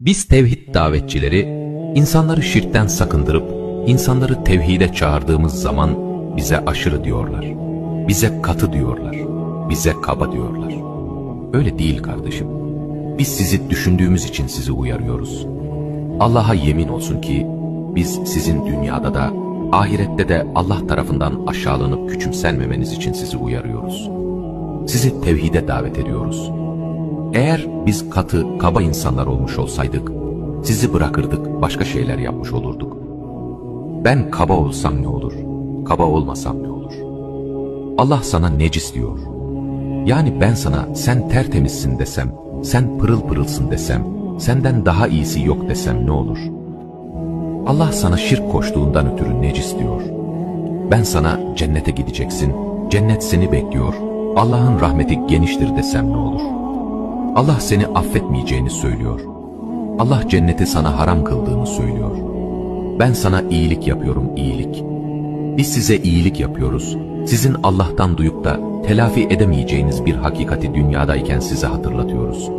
Biz tevhid davetçileri, insanları şirkten sakındırıp, insanları tevhide çağırdığımız zaman bize aşırı diyorlar. Bize katı diyorlar. Bize kaba diyorlar. Öyle değil kardeşim. Biz sizi düşündüğümüz için sizi uyarıyoruz. Allah'a yemin olsun ki biz sizin dünyada da ahirette de Allah tarafından aşağılanıp küçümsenmemeniz için sizi uyarıyoruz. Sizi tevhide davet ediyoruz. Eğer biz katı, kaba insanlar olmuş olsaydık, sizi bırakırdık, başka şeyler yapmış olurduk. Ben kaba olsam ne olur, kaba olmasam ne olur? Allah sana necis diyor. Yani ben sana sen tertemizsin desem, sen pırıl pırılsın desem, senden daha iyisi yok desem ne olur? Allah sana şirk koştuğundan ötürü necis diyor. Ben sana cennete gideceksin, cennet seni bekliyor, Allah'ın rahmeti geniştir desem ne olur? Allah seni affetmeyeceğini söylüyor. Allah cenneti sana haram kıldığını söylüyor. Ben sana iyilik yapıyorum iyilik. Biz size iyilik yapıyoruz. Sizin Allah'tan duyup da telafi edemeyeceğiniz bir hakikati dünyadayken size hatırlatıyoruz.